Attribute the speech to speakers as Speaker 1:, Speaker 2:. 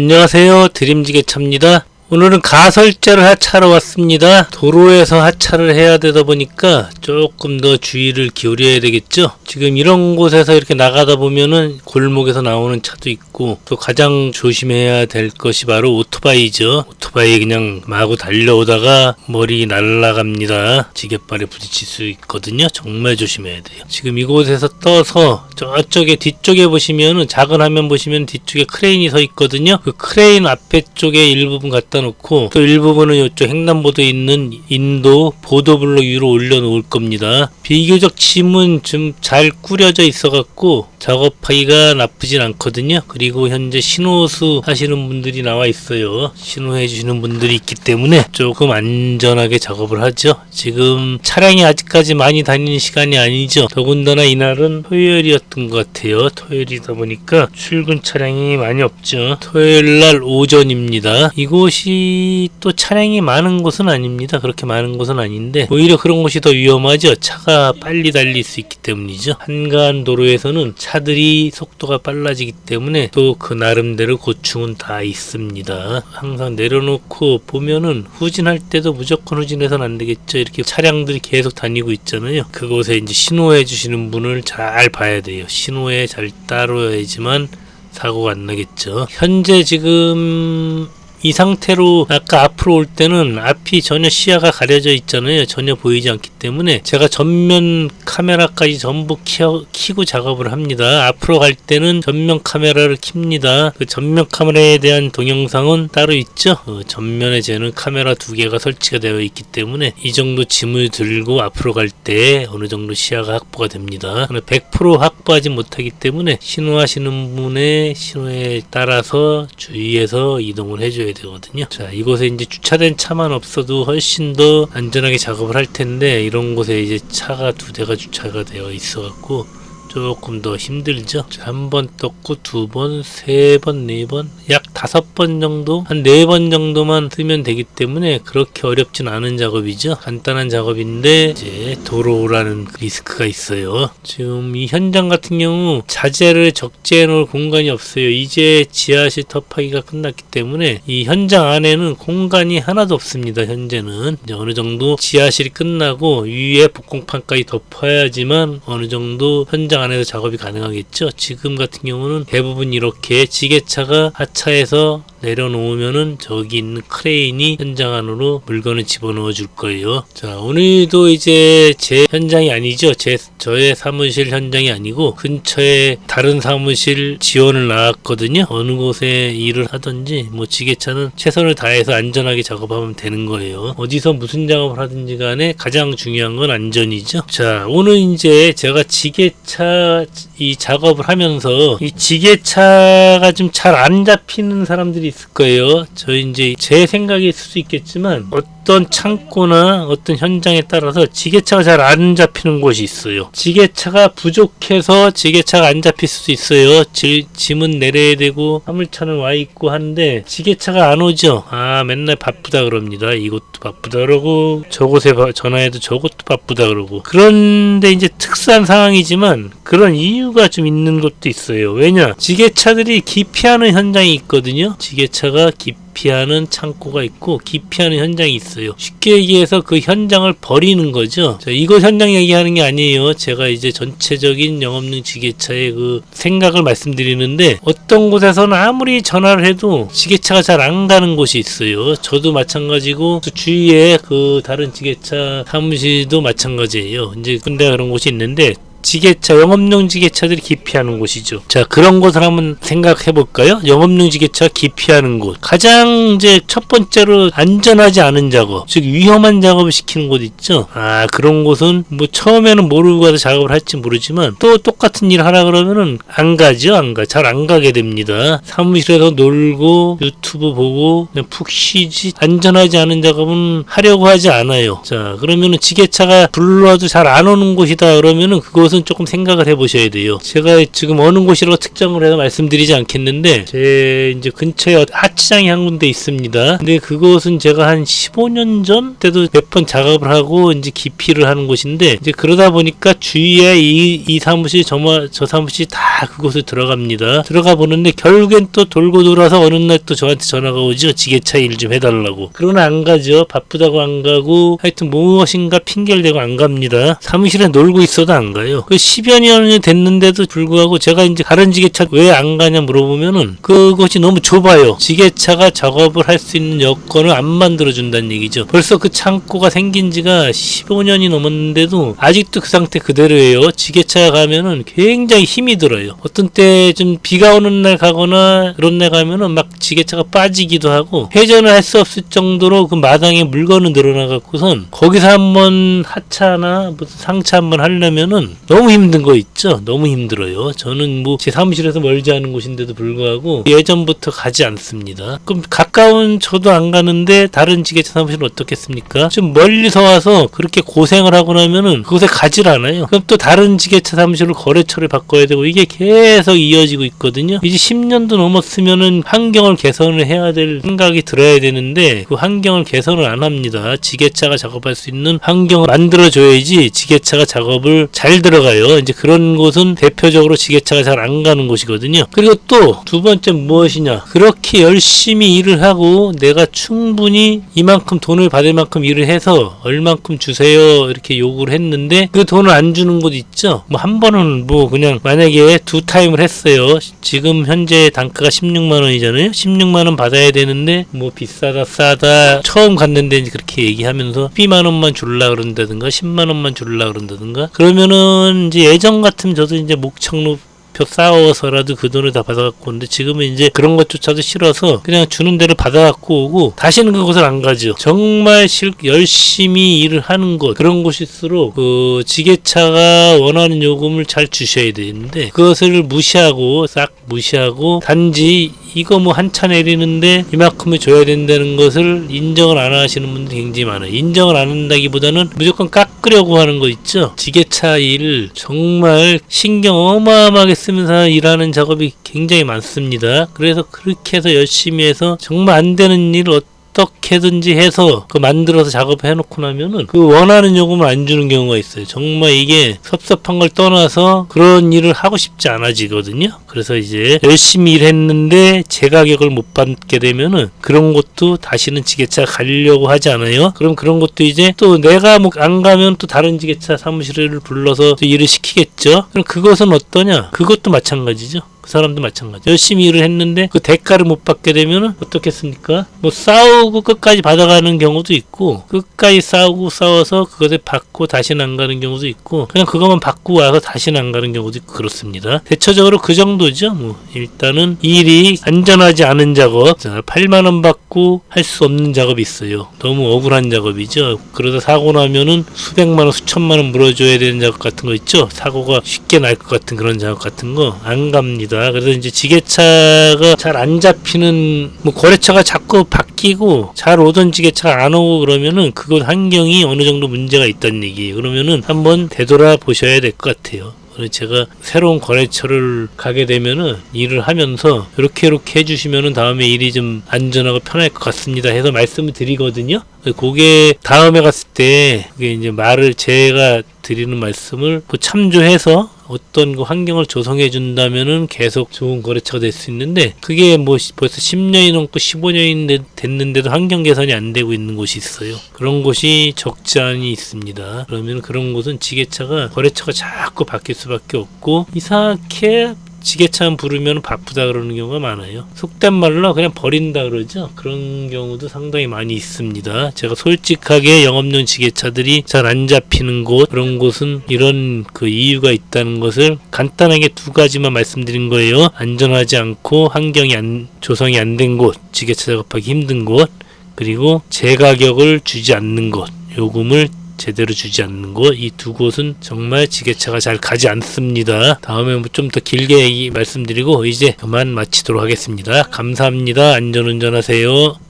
Speaker 1: 안녕하세요. 드림지게차입니다. 오늘은 가설자를 하차하러 왔습니다. 도로에서 하차를 해야 되다 보니까 조금 더 주의를 기울여야 되겠죠. 지금 이런 곳에서 이렇게 나가다 보면은 골목에서 나오는 차도 있고 또 가장 조심해야 될 것이 바로 오토바이죠. 오토바이 그냥 마구 달려오다가 머리 날아갑니다. 지게발에 부딪힐 수 있거든요. 정말 조심해야 돼요. 지금 이곳에서 떠서 저쪽에 뒤쪽에 보시면은 작은 화면 보시면 뒤쪽에 크레인이 서 있거든요. 그 크레인 앞에 쪽에 일부분 갖다 놓고 또 일부분은 이쪽 횡단보도에 있는 인도 보도블록 위로 올려놓을 겁니다. 비교적 짐은 좀 잘 꾸려져 있어 갖고 작업하기가 나쁘진 않거든요. 그리고 현재 신호수 하시는 분들이 나와 있어요. 신호해 주시는 분들이 있기 때문에 조금 안전하게 작업을 하죠. 지금 차량이 아직까지 많이 다니는 시간이 아니죠. 더군다나 이날은 토요일이었던 것 같아요. 토요일이다 보니까 출근 차량이 많이 없죠. 토요일 날 오전입니다. 이곳이 또 차량이 많은 곳은 아닙니다. 그렇게 많은 곳은 아닌데 오히려 그런 곳이 더 위험하죠. 차가 빨리 달릴 수 있기 때문이죠. 한간 도로에서는 차 들이 속도가 빨라지기 때문에 또 그 나름대로 고충은 다 있습니다. 항상 내려놓고 보면은 후진할 때도 무조건 후진해서는 안 되겠죠. 이렇게 차량들이 계속 다니고 있잖아요. 그곳에 이제 신호해 주시는 분을 잘 봐야 돼요. 신호에 잘 따라야지만 사고가 안 나겠죠. 현재 지금 이 상태로 아까 앞으로 올 때는 앞이 전혀 시야가 가려져 있잖아요. 전혀 보이지 않기 때문에 제가 전면 카메라까지 전부 키어, 키고 작업을 합니다. 앞으로 갈 때는 전면 카메라를 킵니다. 그 전면 카메라에 대한 동영상은 따로 있죠. 어, 전면에 제는 카메라 두 개가 설치가 되어 있기 때문에 이 정도 짐을 들고 앞으로 갈 때 어느 정도 시야가 확보가 됩니다. 100% 확보하지 못하기 때문에 신호하시는 분의 신호에 따라서 주의해서 이동을 해줘야 되거든요. 자, 이곳에 이제 주차된 차만 없어도 훨씬 더 안전하게 작업을 할 텐데 이런 곳에 이제 차가 두 대가 주차가 되어 있어 갖고 조금 더 힘들죠. 한 번 떴고 두 번, 세 번, 네 번, 약 다섯 번 정도, 한 네 번 정도만 쓰면 되기 때문에 그렇게 어렵진 않은 작업이죠. 간단한 작업인데 이제 도로라는 리스크가 있어요. 지금 이 현장 같은 경우 자재를 적재해 놓을 공간이 없어요. 이제 지하실 터파기가 끝났기 때문에 이 현장 안에는 공간이 하나도 없습니다. 현재는 이제 어느 정도 지하실이 끝나고 위에 복공판까지 덮어야지만 어느 정도 현장 안에서 작업이 가능하겠죠. 지금 같은 경우는 대부분 이렇게 지게차가 하차해서 내려놓으면은 저기 있는 크레인이 현장 안으로 물건을 집어넣어 줄 거예요. 자, 오늘도 이제 제 현장이 아니죠. 제, 저의 사무실 현장이 아니고 근처에 다른 사무실 지원을 나왔거든요. 어느 곳에 일을 하든지 뭐 지게차는 최선을 다해서 안전하게 작업하면 되는 거예요. 어디서 무슨 작업을 하든지 간에 가장 중요한 건 안전이죠. 자, 오늘 이제 제가 지게차 이 작업을 하면서 이 지게차가 좀 잘 안 잡히는 사람들이 있을 거예요. 저 이제 제 생각일 수도 있겠지만 어떤 창고나 어떤 현장에 따라서 지게차가 잘 안 잡히는 곳이 있어요. 지게차가 부족해서 지게차가 안 잡힐 수도 있어요. 지, 짐은 내려야 되고 화물차는 와 있고 하는데 지게차가 안 오죠. 아 맨날 바쁘다 그럽니다. 이것도 바쁘다 그러고 저곳에 바- 전화해도 저것도 바쁘다 그러고 그런데 이제 특수한 상황이지만 그런 이유가 좀 있는 것도 있어요. 왜냐 지게차들이 기피하는 현장이 있거든요. 지게차가 기피 하는 창고가 있고 기피하는 현장이 있어요. 쉽게 얘기해서 그 현장을 버리는 거죠. 자, 이거 현장 얘기하는 게 아니에요. 제가 이제 전체적인 영업용 지게차의 그 생각을 말씀드리는데 어떤 곳에서는 아무리 전화를 해도 지게차가 잘 안 가는 곳이 있어요. 저도 마찬가지고 그 주위에 그 다른 지게차 사무실도 마찬가지예요. 이제 근데 그런 곳이 있는데 지게차, 영업용 지게차들이 기피하는 곳이죠. 자, 그런 곳을 한번 생각해 볼까요? 영업용 지게차 기피하는 곳. 가장 이제 첫 번째로 안전하지 않은 작업, 즉 위험한 작업을 시키는 곳 있죠. 아, 그런 곳은 뭐 처음에는 모르고 가서 작업을 할지 모르지만 또 똑같은 일 하라 그러면은 안 가죠, 안 가. 잘 안 가게 됩니다. 사무실에서 놀고 유튜브 보고 그냥 푹 쉬지 안전하지 않은 작업은 하려고 하지 않아요. 자, 그러면은 지게차가 불러도 잘 안 오는 곳이다 그러면은 그곳 그것은 조금 생각을 해보셔야 돼요. 제가 지금 어느 곳이라고 특정을 해서 말씀드리지 않겠는데 제 이제 근처에 하치장이 한 군데 있습니다. 근데 그곳은 제가 한 15년 전 때도 몇 번 작업을 하고 이제 기피를 하는 곳인데 이제 그러다 보니까 주위에 이, 이 사무실 저, 저 사무실 다 그곳을 들어갑니다. 들어가 보는데 결국엔 또 돌고 돌아서 어느 날 또 저한테 전화가 오죠. 지게차 일 좀 해달라고. 그러나 안 가죠. 바쁘다고 안 가고 하여튼 무엇인가 핑계를 대고 안 갑니다. 사무실에 놀고 있어도 안 가요. 그 10여 년이 됐는데도 불구하고 제가 이제 다른 지게차 왜 안 가냐 물어보면은 그것이 너무 좁아요. 지게차가 작업을 할 수 있는 여건을 안 만들어 준다는 얘기죠. 벌써 그 창고가 생긴 지가 15년이 넘었는데도 아직도 그 상태 그대로예요. 지게차 가면은 굉장히 힘이 들어요. 어떤 때 좀 비가 오는 날 가거나 그런 날 가면은 막 지게차가 빠지기도 하고 회전을 할 수 없을 정도로 그 마당에 물건을 늘어나갖고선 거기서 한번 하차나 무슨 상차 한번 하려면은 너무 힘든 거 있죠. 너무 힘들어요. 저는 뭐 제 사무실에서 멀지 않은 곳인데도 불구하고 예전부터 가지 않습니다. 그럼 가까운 저도 안 가는데 다른 지게차 사무실은 어떻겠습니까? 좀 멀리서 와서 그렇게 고생을 하고 나면은 그곳에 가질 않아요. 그럼 또 다른 지게차 사무실로 거래처를 바꿔야 되고 이게 계속 이어지고 있거든요. 이제 10년도 넘었으면은 환경을 개선을 해야 될 생각이 들어야 되는데 그 환경을 개선을 안 합니다. 지게차가 작업할 수 있는 환경을 만들어줘야지 지게차가 작업을 잘 들어 가요. 이제 그런 곳은 대표적으로 지게차가 잘 안 가는 곳이거든요. 그리고 또 두 번째 무엇이냐? 그렇게 열심히 일을 하고 내가 충분히 이만큼 돈을 받을 만큼 일을 해서 얼만큼 주세요 이렇게 요구를 했는데 그 돈을 안 주는 곳 있죠. 뭐 한 번은 뭐 그냥 만약에 두 타임을 했어요. 지금 현재 단가가 16만 원이잖아요. 16만 원 받아야 되는데 뭐 비싸다 싸다 처음 갔는데 그렇게 얘기하면서 12만 원만 줄라 그런다든가 10만 원만 줄라 그런다든가 그러면은 이제 예전 같으면 저도 이제 목청로 표 싸워서라도 그 돈을 다 받아갖고 오는데 지금은 이제 그런 것조차도 싫어서 그냥 주는 대로 받아갖고 오고 다시는 그곳을 안 가죠. 정말 실 열심히 일을 하는 곳 그런 곳일수록 그 지게차가 원하는 요금을 잘 주셔야 되는데 그것을 무시하고 싹 무시하고 단지 이거 뭐 한 차 내리는데 이만큼을 줘야 된다는 것을 인정을 안 하시는 분들이 굉장히 많아요. 인정을 안 한다기보다는 무조건 깎으려고 하는 거 있죠. 지게차 일 정말 신경 어마어마하게 쓰면서 일하는 작업이 굉장히 많습니다. 그래서 그렇게 해서 열심히 해서 정말 안 되는 일을 어떻게든지 해서 그 만들어서 작업해 놓고 나면은 그 원하는 요금을 안 주는 경우가 있어요. 정말 이게 섭섭한 걸 떠나서 그런 일을 하고 싶지 않아지거든요. 그래서 이제 열심히 일했는데 제 가격을 못 받게 되면은 그런 것도 다시는 지게차 가려고 하지 않아요. 그럼 그런 것도 이제 또 내가 뭐 안 가면 또 다른 지게차 사무실을 불러서 또 일을 시키겠죠. 그럼 그것은 어떠냐? 그것도 마찬가지죠. 그 사람도 마찬가지. 열심히 일을 했는데 그 대가를 못 받게 되면 어떻겠습니까? 뭐 싸우고 끝까지 받아가는 경우도 있고 끝까지 싸우고 싸워서 그것을 받고 다시는 안 가는 경우도 있고 그냥 그것만 받고 와서 다시는 안 가는 경우도 있고 그렇습니다. 대체적으로 그 정도죠. 뭐 일단은 일이 안전하지 않은 작업, 자, 8만 원 받고 할 수 없는 작업이 있어요. 너무 억울한 작업이죠. 그러다 사고 나면은 수백만 원, 수천만 원 물어줘야 되는 작업 같은 거 있죠. 사고가 쉽게 날 것 같은 그런 작업 같은 거 안 갑니다. 그래서 이제 지게차가 잘 안 잡히는 뭐 거래처가 자꾸 바뀌고 잘 오던 지게차가 안 오고 그러면은 그곳 환경이 어느 정도 문제가 있다는 얘기예요. 그러면은 한번 되돌아 보셔야 될 것 같아요. 제가 새로운 거래처를 가게 되면은 일을 하면서 이렇게 이렇게 해주시면은 다음에 일이 좀 안전하고 편할 것 같습니다 해서 말씀을 드리거든요. 그게 다음에 갔을 때 그게 이제 말을 제가 드리는 말씀을 그 참조해서 어떤 그 환경을 조성해 준다면은 계속 좋은 거래처가 될 수 있는데 그게 뭐 시- 벌써 10년이 넘고 15년이 됐는데도 환경 개선이 안 되고 있는 곳이 있어요. 그런 곳이 적지 않이 있습니다. 그러면 그런 곳은 지게차가 거래처가 자꾸 바뀔 수밖에 없고 이상하게 지게차 부르면 바쁘다 그러는 경우가 많아요. 속된 말로 그냥 버린다 그러죠. 그런 경우도 상당히 많이 있습니다. 제가 솔직하게 영업용 지게차들이 잘 안 잡히는 곳 그런 곳은 이런 그 이유가 있다는 것을 간단하게 두 가지만 말씀드린 거예요. 안전하지 않고 환경이 안, 조성이 안 된 곳, 지게차 작업하기 힘든 곳, 그리고 제 가격을 주지 않는 곳, 요금을 제대로 주지 않는 곳, 이 두 곳은 정말 지게차가 잘 가지 않습니다. 다음에 좀 더 길게 말씀드리고 이제 그만 마치도록 하겠습니다. 감사합니다. 안전운전하세요.